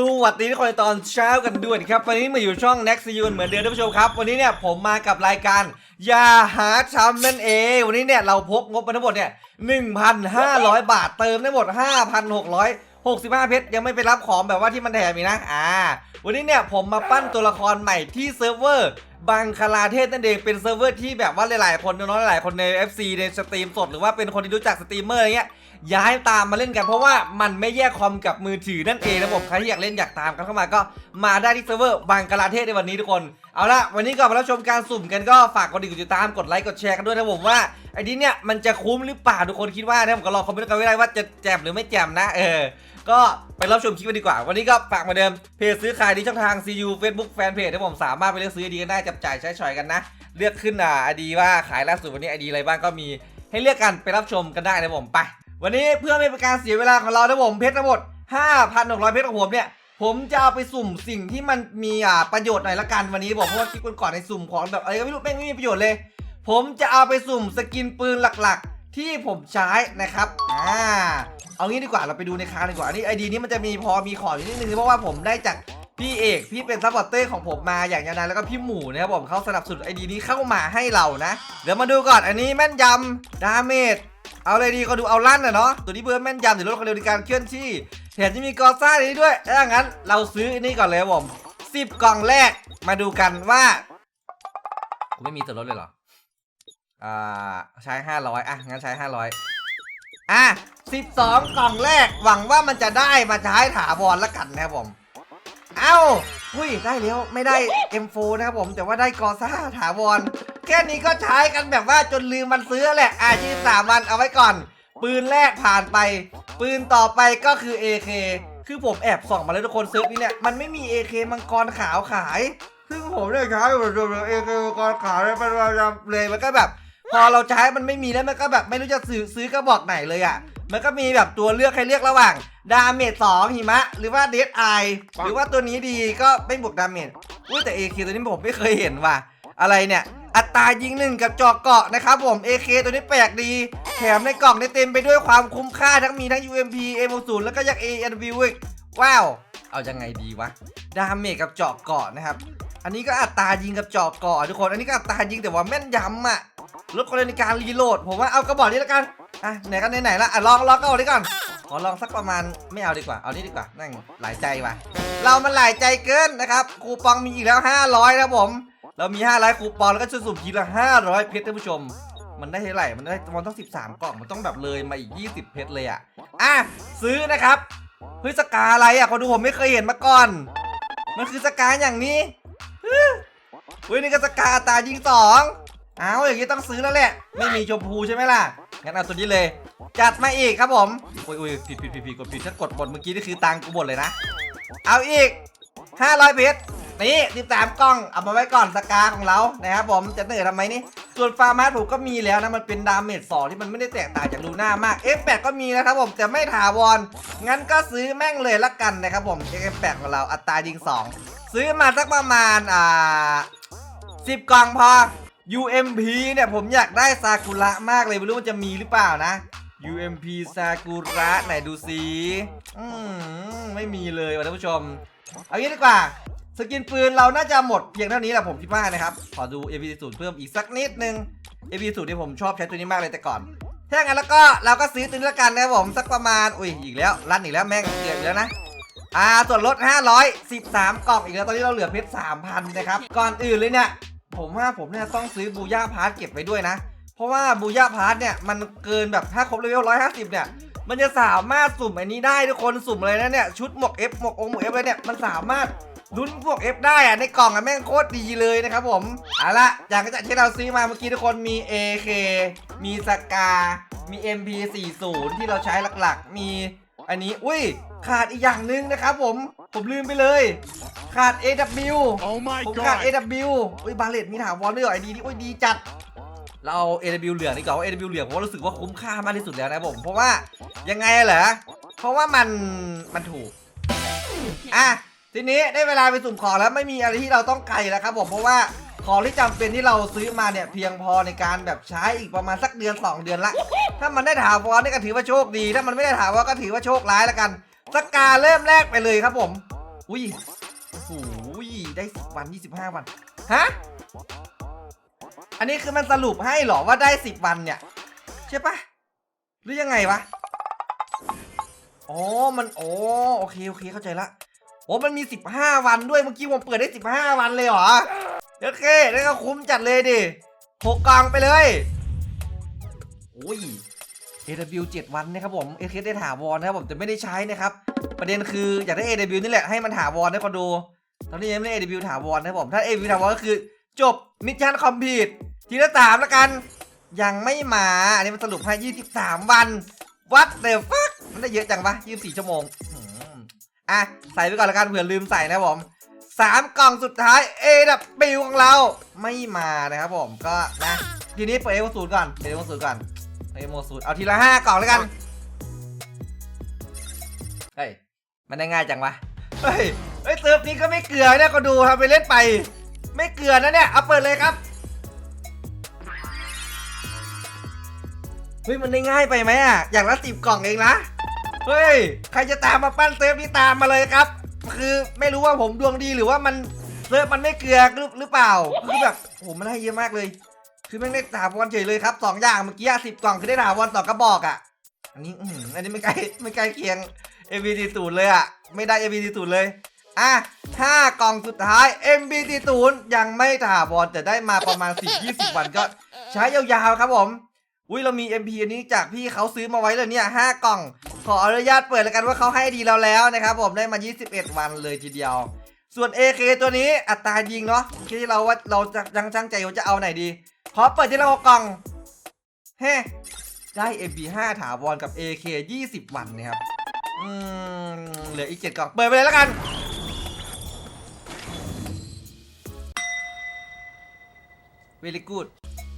สวัสดีทุกคนตอนเช้ากันด้วยนครับ วันนี้มาอยู่ช่อง Next ยูเหมือนเดิมท่านผู้ชมครับ วันนี้เนี่ยผมมากับรายการ อย่าหาทำนั่นเอง วันนี้เนี่ยเราพกงบมาทั้งหมดเนี่ย1,500 บาทเติมได้หมด 5,665 เพชร ยังไม่ไปรับของแบบว่าที่มันแถมอีกนะอ่า วันนี้เนี่ยผมมาปั้นตัวละครใหม่ที่เซิร์ฟเวอร์บังคลาเทศนั่นเองเป็นเซิร์ฟเวอร์ที่แบบว่าหลายๆคนน้องๆหลายๆคนใน FC ในสตรีมสดหรือว่าเป็นคนที่รู้จักสตรีมเมอร์อะไรเงี้ย ย้ายตามมาเล่นกันเพราะว่ามันไม่แยกคอมกับมือถือนั่นเองนะผมใครที่อยากเล่นอยากตามกันเข้ามาก็มาได้ที่เซิร์ฟเวอร์บังกลาเทศในวันนี้ทุกคน เอาละวันนี้ก่อนมารับชมการสุ่มกันก็ฝากกดติดตามกดไลค์กดแชร์กันด้วยนะผมว่าไอ้นี้เนี่ยมันจะคุ้มหรือเปล่าทุกคนคิดว่านะผมก็ลอคอมเมนต์กันไว้ได้ว่าจะแจมหรือไม่แจมนะเออก็ไปรับชมคลิปกันดีกว่า วันนี้ก็ฝากเหมาเดิม เพจซื้อขายที่ช่องทาง CU Facebook Fanpage ที่ผมสามารถไปเลือกซื้อดีกันได้จับจ่ายใช้สอยกันนะ เลือกขึ้นอ่าไอดีว่าขายล่าสุดวันนี้ไอดีอะไรบ้างก็มีให้เลือกกันไปรับชมกันได้นะผมไป วันนี้เพื่อไม่เป็นการเสียเวลาของเรานะผมเพชรทั้งหมด 5,600 เพชรของผมเนี่ย ผมจะเอาไปสุ่มสิ่งที่มันมีอ่าประโยชน์หน่อยละกันวันนี้บอกเพราะว่าคลิปก่อนๆในสุ่มของแบบอะไรก็ไม่รู้แม่งไม่มีประโยชน์เลย ผมจะเอาไปสุ่มสกินปืนหลักๆ ที่ผมใช้นะครับอ่าเอางี้ดีกว่าเราไปดูในค้างดีกว่าอันนี้ไอดีนี้มันจะมีพอมีของอยู่นิดนึงเพราะว่าผมได้จากพี่เอกพี่เป็นซัพพอร์เตอร์ของผมมาอย่างยาวนานแล้วก็พี่หมูนะครับผมเขาสนับสนุนไอดีนี้เข้ามาให้เรานะ เดี๋ยวมาดูก่อนอันนี้แม่นยำดาเมจ เอาเลยดีก็ดูเอาลั่นน่ะเนาะตัวนี้เพิ่มแม่นยำหรือลดความเร็วในการเคลื่อนที่แถมจะมีกอซ่านนี้ด้วยถ้างั้นเราซื้ออันนี้ก่อนเลยผมสิบกล่องแรกมาดูกันว่ากูไม่มีส่วนลดเลยเหรออ่าใช้ห้าร้อยอะงั้นใช้ห้าร้อยอะสิบสองกล่องแรกหวังว่ามันจะได้มาใช้ถาวรละกันนะครับผม เอ้าอุ้ยได้แล้วไม่ได้ M4 นะครับผม แต่ว่าได้กอซ่าถาวร แค่นี้ก็ใช้กันแบบว่าจนลืมมันซื้อแหละอาชีพสามวันเอาไว้ก่อน ปืนแรกผ่านไป ปืนต่อไปก็คือ AK คือผมแอบส่องมาแล้วทุกคนเซิร์ฟนี้เนี่ยมันไม่มี AK มังกรขาวขาย ซึ่งผมเนี่ยใช้แบบเอเคมังกรขาวเลยเป็นประจำเลยมันก็แบบ พอเราใช้มันไม่มีแล้วมันก็แบบไม่รู้จะซื้อซื้อกระบอกไหนเลยอะ มันก็มีแบบตัวเลือกให้เลือกระหว่างดาเมจสองหิมะ หรือว่าเดดไอหรือว่าตัวนี้ดีก็ไม่บวกดาเมจอุ้ยแต่ AK ตัวนี้ผมไม่เคยเห็นว่ะอะไรเนี่ยอัตรายิงหนึ่งกับจอกเกาะนะครับผม AK ตัวนี้แปลกดี แถมในกล่องได้เต็มไปด้วยความคุ้มค่าทั้งมีทั้ง UMP M60 แล้วก็ยัง ANV อีกว้าว เอายังไงดีวะ ดาเมจกับเจาะเกาะนะครับ อันนี้ก็อัตรายิงกับเจาะเกาะทุกคน อันนี้ก็อัตรายิงแต่ว่าแม่นยำอะ ลดความเร็วในการรีโหลด ผมว่าเอากระบอกนี้แล้วกัน อะไหนกันไหนๆละอะลองลองกระบอกนี้ก่อน ขอลองสักประมาณไม่เอาดีกว่า เอานี้ดีกว่า นั่งหลายใจว่ะ เรามันหลายใจเกินนะครับ คูปองมีอีกแล้ว 500ครับผม เรามี 500 คูปองแล้วก็ชุดสุ่มทีละ 500 เพชรท่านผู้ชม มันได้เท่าไหร่ มันได้มันต้อง 13 กล่อง มันต้องแบบเลยมาอีก 20 เพชรเลยอะ อะซื้อนะครับเฮ้ยสกาอะไรอะคนดูผมไม่เคยเห็นมาก่อน มันคือสกาอย่างนี้เฮ้ยนี่ก็สกาตายิงสอง เอาอย่างนี้ต้องซื้อแล้วแหละ ไม่มีชมพูใช่ไหมล่ะ งั้นเอาตัวนี้เลย จัดมาอีกครับผม อุ้ยอุ้ยผิดผิดผิดผิดกดผิดถ้ากดหมดเมื่อกี้นี่คือตังค์กูหมดเลยนะ เอาอีก 500เพชรนี่13กล้องเอามาไว้ก่อนสกาของเรานะครับผมจะเหนื่อยทำไมนี่ ส่วนฟาร์มาสผมก็มีแล้วนะ มันเป็นดาเมจ2ที่มันไม่ได้แตกต่างจากลูน่ามาก F8 ก็มีนะครับผมแต่ไม่ถาวร งั้นก็ซื้อแม่งเลยละกันนะครับผม F8 ของเราอัตรายิง 2 ซื้อมาสักประมาณอ่า10กล่องพอ UMP เนี่ยผมอยากได้ซากุระมากเลยไม่รู้มันจะมีหรือเปล่านะ UMP ซากุระไหนดูสิอืมไม่มีเลยว่ะท่านผู้ชม เอางี้ดีกว่า สกินปืนเราน่าจะหมดเพียงเท่านี้แหละผมคิดว่านะครับ ขอดู AP 0เพิ่มอีกสักนิดนึง AP 0ที่ผมชอบใช้ตัวนี้มากเลยแต่ก่อน ถ้างั้นแล้วก็เราก็ซื้อตัวนี้ละกันนะครับผมสักประมาณ อุ้ยอีกแล้วลั่นอีกแล้วแม่งเกลียดอีกแล้วนะอ่าส่วนลด 513 กล่องอีกแล้วตอนนี้เราเหลือเพชร3,000 นะครับ ก่อนอื่นเลยเนี่ย ผมว่าผมเนี่ยต้องซื้อบูย่าพาร์ทเก็บไว้ด้วยนะ เพราะว่าบูย่าพาร์ทเนี่ยมันเกินแบบถ้าครบเลเวล150เนี่ย มันจะสามารถสุ่มอันนี้ได้ทุกคนสุ่มอะไรนะเนี่ยชุดหมวก F หมวกองหมวก F อะไรเนี่ยมันสามารถลุ้นพวก F ได้อะในกล่องอะแม่งโคตรดีเลยนะครับผมเอาละอย่างก็จะที่เราซื้อมาเมื่อกี้ทุกคนมี AK มีสกา มี MP40 ที่เราใช้หลักๆ มีอันนี้ อุ้ย ขาดอีกอย่างหนึงนะครับผม ผมลืมไปเลย ขาด AW Oh my ผมขาด god! AW อุ้ยบาเลตมีถาวรด้วยเหรอไอดีนี่อุ้ยดีจัดเราเอา AW เหลืองดีกว่าว่า AW เหลืองผมว่ารู้สึกว่าคุ้มค่ามากที่สุดแล้วนะผม เพราะว่ายังไงเหรอ เพราะว่ามันมันถูก อะทีนี้ได้เวลาไปสุ่มของแล้วไม่มีอะไรที่เราต้องไกลแล้วครับผมเพราะว่าของที่จำเป็นที่เราซื้อมาเนี่ยเพียงพอในการแบบใช้อีกประมาณสักเดือน 2 เดือนละ ถ้ามันได้ถาวรนี่ก็ถือว่าโชคดี ถ้ามันไม่ได้ถาวรก็ถือว่าโชคร้ายแล้วกัน สกาเริ่มแรกไปเลยครับผม อุ้ยโอ้โหได้สิบวันยี่สิบห้าวัน ฮะ อันนี้คือมันสรุปให้เหรอว่าได้สิบวันเนี่ย ใช่ปะหรือยังไงวะ อ๋อ มันอ๋อโอเค โอเค เข้าใจละโอ้มันมีสิบห้าวันด้วย เมื่อกี้ผมเปิดได้สิบห้าวันเลยเหรอ โอเค แล้วก็คุ้มจัดเลยดิหกกล่องไปเลย โอ้ย AW 7 วันนะครับผม AK ได้ถาวรนะครับผมแต่ไม่ได้ใช้นะครับ ประเด็นคืออยากได้ AW นี่แหละให้มันถาวรให้คนดูตอนนี้ยังไม่ได้ AW ถาวรนะครับผมถ้า AW ถาวรก็คือจบมิชชั่นคอมพลีททีละสามแล้วกัน ยังไม่มาอันนี้มันสรุปให้23 วัน What the fuck มันได้เยอะจังวะ24 ชั่วโมงอะใส่ไปก่อนแล้วกันเผื่อลืมใส่นะครับผมสามกล่องสุดท้าย AW ของเราไม่มานะครับผมก็นะทีนี้เปิดเอโมศูนย์ก่อนเปิดเอโมศูนย์ก่อน เอโมศูนย์เอาทีละห้ากล่องแล้วกัน เฮ้ย มันได้ง่ายจังวะ เฮ้ย เฮ้ยเซิร์ฟนี้ก็ไม่เกลือเนี่ยก็ดูทำไปเล่นไป ไม่เกลือนะเนี่ย เอาเปิดเลยครับ เฮ้ย มันได้ง่ายไปไหมอะ อย่างละสิบกล่องเองนะ เฮ้ย ใครจะตามมาปั้นเซิร์ฟนี้ตามมาเลยครับ คือไม่รู้ว่าผมดวงดีหรือว่ามันเซิร์ฟมันไม่เกลือหรือหรือเปล่า คือแบบโอ้โหมันให้เยอะมากเลย คือแม่งได้ถาวรเฉยเลยครับสองอย่างเมื่อกี้สิบกล่องคือได้ถาวรสองกระบอกอะ อันนี้อื้อหืออันนี้ไม่ใกล้ไม่ใกล้เคียง MBT ศูนย์เลยอะ ไม่ได้ MBT ศูนย์เลย อะห้ากล่องสุดท้าย MBT ศูนย์ยังไม่ถาวรแต่ได้มาประมาณ10-20วันก็ใช้ยาวๆครับผมอุ้ยเรามี MP อันนี้จากพี่เขาซื้อมาไว้เลยเนี่ยห้ากล่อง ขออนุญาตเปิดแล้วกันว่าเขาให้ดีเราแล้วนะครับผมได้มา 21 วันเลยทีเดียว ส่วน AK ตัวนี้อัตรายิงเนาะคิดที่เราว่าเราจะยังช่างใจว่าจะเอาไหนดี ขอเปิดที่เรากล่องเฮ้ได้ MP5 ถาวรกับ AK 20 วันนะครับ อืม เหลืออีก7กล่อง เปิดไปเลยแล้วกัน เวลิกูด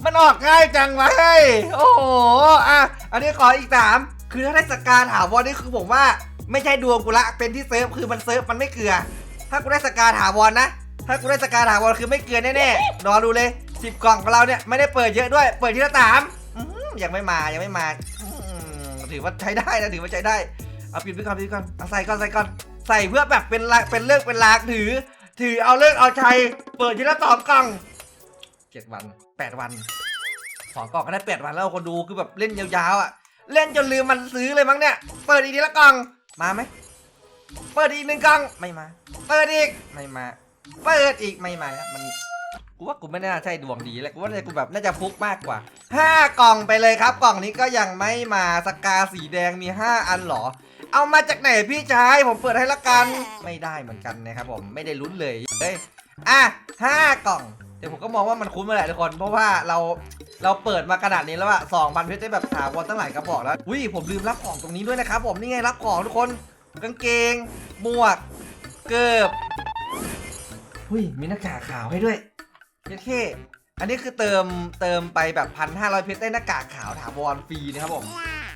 มันออกง่ายจังวะเฮ้ย โอ้โห อะ อันนี้ขออีกสามคือถ้าได้สกาถาวรนี่คือผมว่า ไม่ใช่ดวงกูละ เป็นที่เซิร์ฟ คือมันเซิร์ฟ มันไม่เกลือ ถ้ากูได้สกาถาวรนะ ถ้ากูได้สกาถาวรคือไม่เกลือแน่ๆ รอดูเลย สิบกล่องของเราเนี่ยไม่ได้เปิดเยอะด้วย เปิดทีละสามยังไม่มายังไม่มาถือว่าใช้ได้นะถือว่าใช้ได้เอาปิดไปก่อนปิดก่อนเอาใส่ก่อนใส่ก่อนใส่เพื่อแบบเป็นละเป็นเรื่องเป็นรากถือ ถือเอาเลิกเอาชัยเปิดทีละสองกล่องเจ็ดวันแปดวันสองกล่องก็ได้แปดวันแล้วคนดูคือแบบเล่นยาวๆอะเล่นจนลืมมันซื้อเลยมั้งเนี่ย เปิดอีกทีละกล่องมาไหมเปิดอีกหนึ่งกล่องไม่มา เปิดอีกไม่มา เปิดอีกไม่มามัน กูว่ากูไม่น่าใช่ดวงดีแหละกูว่าเนี่ยกูแบบน่าจะฟุกมากกว่าห้ากล่องไปเลยครับ กล่องนี้ก็ยังไม่มาสกาสีแดงมีห้าอันเหรอ เอามาจากไหนพี่ชายผมเปิดให้ละกันไม่ได้เหมือนกันนะครับผมไม่ได้ลุ้นเลยเฮ้ยอะห้ากล่องเดี๋ยวผมก็มองว่ามันคุ้มมาแหละทุกคนเพราะว่าเราเราเปิดมาขนาดนี้แล้วอะสองพันเพชรได้แบบถาวรตั้งหลายกระบอกแล้วอุ้ยผมลืมรับของตรงนี้ด้วยนะครับผมนี่ไงรับของทุกคนกางเกงหมวก เกิบอุ้ยมีหน้ากากขาวให้ด้วย เย้เท่อันนี้คือเติมเติมไปแบบพันห้าร้อยเพชรได้หน้ากากขาวถาวรฟรีนะครับผม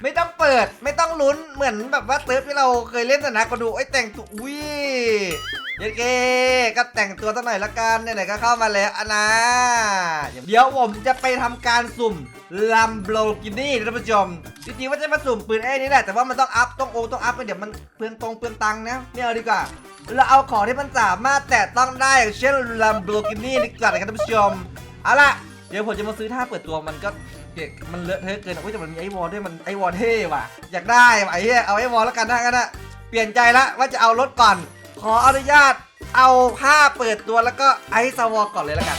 ไม่ต้องเปิดไม่ต้องลุ้นเหมือนแบบว่าเติร์ฟที่เราเคยเล่นนะนะก็ดูไอ้แต่งตัวอุ้ยเยเกก็แต่งตัวสักหน่อยละกันไหนๆก็เข้ามาแล้วอะนะเดี๋ยวผมจะไปทำการสุ่มลัมโบกินี่ท่านผู้ชมจริงๆว่าจะมาสุ่มปืนไอ้นี่แหละแต่ว่ามันต้องอัพต้องโอต้องอัพไปเดี๋ยวมันเปลืองตรงเปลืองตังนะไม่เอาดีกว่าเราเอาของที่มันสามารถแตะต้องได้อย่างเช่นลัมโบกินี่ดีกว่านะครับท่านผู้ชมเอาล่ะเดี๋ยวผมจะมาซื้อท่าเปิดตัวมันก็ เด็กมันเลอะเทอะเกินอุ้ยแต่มันมีไอวอลด้วยมันไอวอลเท่ว่ะ อยากได้ว่ะไอ้เหี้ยเอาไอวอลแล้วกันนะกันนะเปลี่ยนใจละว่าจะเอารถก่อน ขออนุญาตเอาผ้าเปิดตัวแล้วก็ไอซ์สวอลก่อนเลยแล้วกัน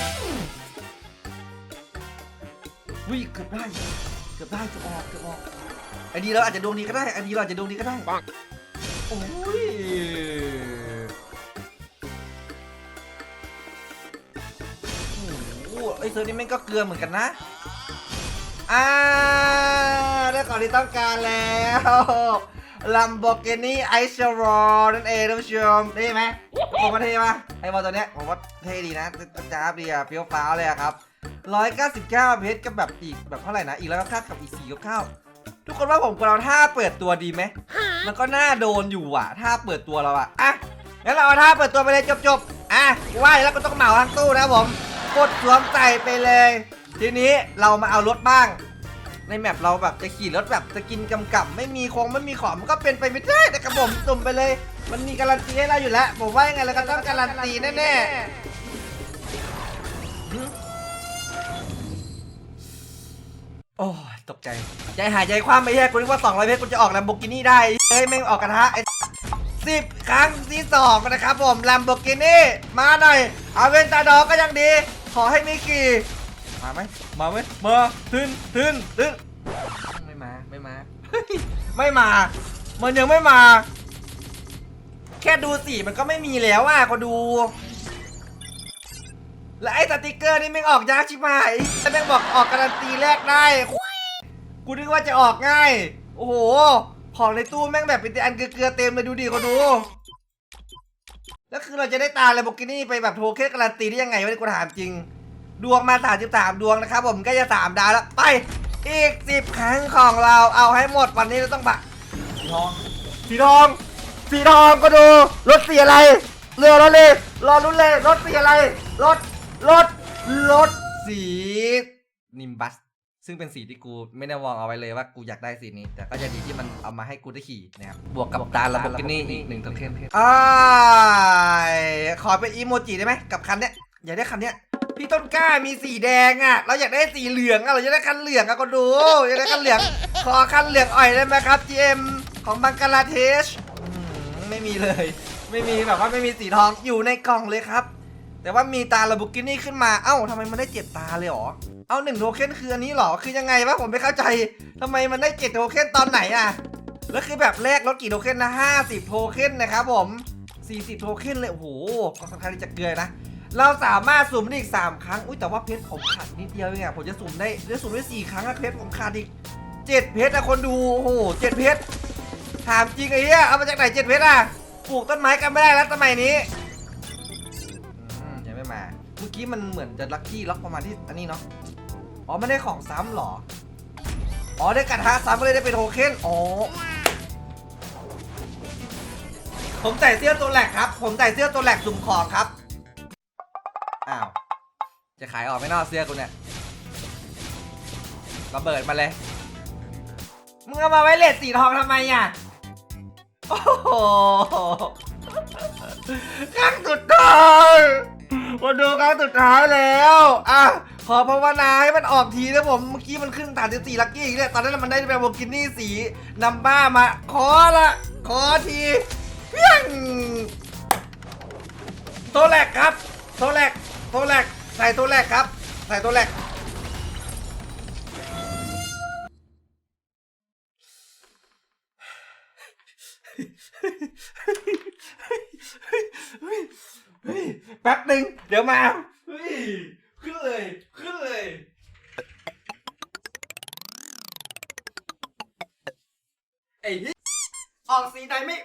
วิ่งเกือบได้เกือบได้เกือบออกเกือบออกไอดีเราอาจจะดวงดีก็ได้ไอดีเราอาจจะดวงดีก็ได้โอ้ยโอ้ไอเซอร์นี่แม่งก็เกลือเหมือนกันนะ อ่าได้ของที่ต้องการแล้ว Lamborghini i c e r o นั่นเองท่านผู้ชมเท่ไหมผมว่าเท่ปะไอ้บอลตัวเนี้ยผมว่าเท่ดีนะจ้าบดีอะเฟี้ยวฟ้าวเลยอะครับ199เพชรกับแบบอีกแบบเท่าไหร่นะ อีกแล้วก็ค่ากับอีก4กับข้าวทุกคนว่าผมควรเอาท่าเปิดตัวดีไหมมันก็น่าโดนอยู่อะท่าเปิดตัวเราอะอะงั้นเราเอาท่าเปิดตัวไปเลยจบๆอะว่าแล้วก็ต้องเหมาทั้งตู้นะผมกดสวมใส่ไปเลย ทีนี้เรามาเอารถบ้าง ในแมปเราแบบจะขี่รถแบบจะกินกำกับไม่มีคงไม่มีของมันก็เป็นไปไม่ได้แต่กระผมสุ่มไปเลย มันมีการันตีให้เราอยู่แล้วผมว่ายังไงเราก็ต้องการันตีแน่ๆโอ้ยตกใจใจหายใจความไม่แย่กูนึกว่า200เพชรกูจะออกแลมโบกินี่ได้เฮ้ยแม่งออกกระทะไอ้สิบครั้งที่สองนะครับผมแลมโบกินี่มาหน่อยเอาเวนตาดอก็ยังดี ขอให้มีกี่ มาไหมมาไหมมาทึนทึนทึนไม่มาไม่มา ไม่มา มันยังไม่มา แค่ดูสีมันก็ไม่มีแล้วอะก็ดู และไอ้สติกเกอร์นี่แม่ออกยากชิบหายแต่แม่งบอกออกการันตีแรกได้กูนึกว่าจะออกง่าย โอ้โห ของในตู้แม่งแบบเป็นอันเกลือเต็มเลยดูดิเขาดูแล้วคือเราจะได้ตา l ล m b o r g h i n i ไปแบบโทเค็นการันตีได้ยังไงวะนี่กูถามจริง ดวงมา33ดวงนะครับผมใก็จะ3ดาวแล้วไปอีก 10 ครั้งของเราเอาให้หมดวันนี้เราต้องบะสีทองสีทองสีทองก็ดูรถสีอะไรเรือรถเลยรอรุ่นเลยรถสีอะไรรถรถรถสีนิมบัสซึ่งเป็นสีที่กูไม่ได้วางเอาไว้เลยว่ากูอยากได้สีนี้ แต่ก็ยังดีที่มันเอามาให้กูได้ขี่นะครับบวกกับตาลาโบกินี่อีกหนึ่งโทเค็นอ้ายขอเป็นอีโมจิได้ไหมกับคันเนี้ยอยากได้คันเนี้ย พี่ต้นกล้ามีสีแดงอะ เราอยากได้สีเหลืองอะ เราอยากได้คันเหลืองอะก็ดูอยากได้คันเหลือง ขอคันเหลืองอ่อยได้ไหมครับ GM ของบังกลาเทศไม่มีเลย ไม่มีแบบว่าไม่มีสีทองอยู่ในกล่องเลยครับ แต่ว่ามีตาลาบุกินี่ขึ้นมา เอ้าทำไมมันได้เจ็ดตาเลยหรอ เอาหนึ่งโทเค็นคืออันนี้หรอ คือยังไงวะผมไม่เข้าใจทำไมมันได้เจ็ดโทเค็นตอนไหนอะ แล้วคือแบบแรกลดกี่โทเค็นนะห้าสิบโทเค็นนะครับผมสี่สิบโทเค็นเลยโอ้โหก็ค่อนข้างที่จะเกลือนะ เราสามารถสุ่มได้อีก 3 ครั้ง อุ้ยแต่ว่าเพชรผมขาดนิดเดียวเองอะผมจะสุ่มได้ได้สุ่มได้4ครั้งอะเพชรผมขาดอีก7เพชรอะคนดูโอ้โหเจ็ดเพชรถามจริงไอ้เหี้ยเอามาจากไหนเจ็ดเพชรอะปลูกต้นไม้กันไม่ได้แล้วสมัยนี้ยังไม่มาเมื่อกี้มันเหมือนจะลัคกี้ล็อกประมาณที่อันนี้เนาะอ๋อไม่ได้ของซ้ำหรออ๋อได้กระทะซ้ำก็เลยได้เป็นโทเค็นอ๋อผมใส่เสื้อตัวแหลกครับ ผมใส่เสื้อตัวแหลกสุ่มของครับ จะขายออกไม่นอกเสื้อกูเนี่ยระเบิดมาเลย มึงเอามาไว้เลดสีทองทำไมอะ โอ้โหครั้งสุดท้ายมาดูครั้งสุดท้ายแล้ว อะ ขอภาวนาให้มันออกทีนะผม เมื่อกี้มันขึ้นฐานจะสี่ลักกี้อีกเนี่ยตอนนั้นมันได้เป็นโบกินี่สีนัมบ้ามา ขอละ ขอทีเพียงตัวแรกครับตัวแรกตัวแรก ใส่ตัวแรกครับ ใส่ตัวแรกเฮ้ยเฮ้ยแป๊บหนึ่งเดี๋ยวมาเฮ้ยขึ้นเลย ขึ้นเลย ไอ้เหี้ยออกสีไหนไม่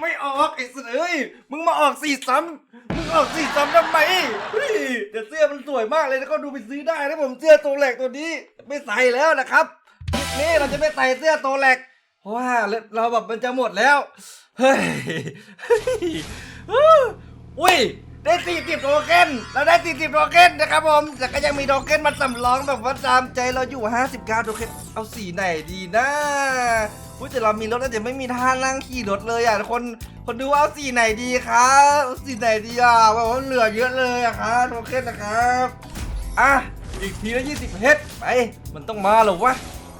ไม่ออกไอ้เสือเอ้ยมึงมาออกสีซ้ำมึงออกสีซ้ำทำไมเฮ้ยแต่เสื้อมันสวยมากเลยแล้วก็ดูไปซื้อได้นะผมเสื้อตัวแหลกตัวนี้ไม่ใส่แล้วนะครับคลิปนี้เราจะไม่ใส่เสื้อตัวแหลกเพราะว่าเราแบบมันจะหมดแล้วเฮ้ยเฮ้ยอุ้ย ได้สี่สิบโทเค็นเราได้สี่สิบโทเค็นนะครับผม แต่ก็ยังมีโทเค็นมาสำรองแบบว่าตามใจเราอยู่ 59 โทเค็น เอาสีไหนดีนะอุ้ยแต่เรามีรถแล้วแต่ไม่มีท่านั่งขี่รถเลยอะคน คนดูว่าเอาสีไหนดีครับสีไหนดีอะแบบว่าเหลือเยอะเลยอะครับโทเค็นนะครับ อะ อีกทีละ 20 เฮดไป มันต้องมาหรอวะ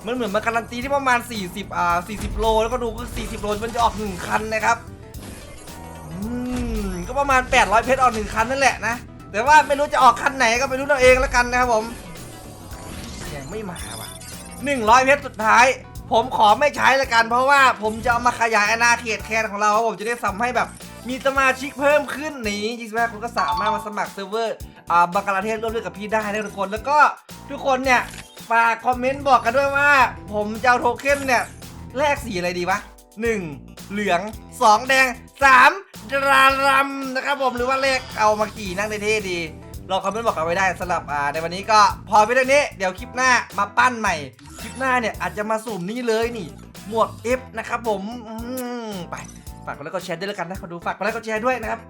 มันเหมือนมาการันตีที่ประมาณ 40 อ่า 40 โล แล้วก็ดูคือ 40 โล มันจะออก 1 คันนะครับ อืม ก็ประมาณ 800 เพชรออก1คันนั่นแหละนะ แต่ว่าไม่รู้จะออกคันไหนก็ไปรู้เราเองแล้วกันนะครับผมยังไม่มาว่ะ100 เพชรสุดท้าย ผมขอไม่ใช้ละกัน เพราะว่าผมจะเอามาขยายอาณาเขตแคนของเราครับผมจะได้ทำให้แบบมีสมาชิกเพิ่มขึ้นนี้25คุณก็สามารถมาสมัครเซิร์ฟเวอร์อ่าบังกลาเทศร่วมด้วยกับพี่ได้นะทุกคน แล้วก็ทุกคนเนี่ยฝากคอมเมนต์บอกกันด้วยว่า ผมจะเอาโทเค็นเนี่ยแลกสีอะไรดีวะ 1. เหลือง 2 แดง 3. ดรารัมนะครับผมหรือว่าเลขเอามากี่นั่งในเท่ดีลองคอมเมนต์บอกกันไว้ได้สำหรับอ่าในวันนี้ก็พอไปเรื่องนี้เดี๋ยวคลิปหน้ามาปั้นใหม่ คลิปหน้าเนี่ยอาจจะมาสุ่มนี่เลยนี่ หมวก F นะครับผม อืมไปฝากกดไลค์กดแชร์ด้วยแล้วกันนะคนดูฝากกดไลค์กดแชร์ด้วยนะครับ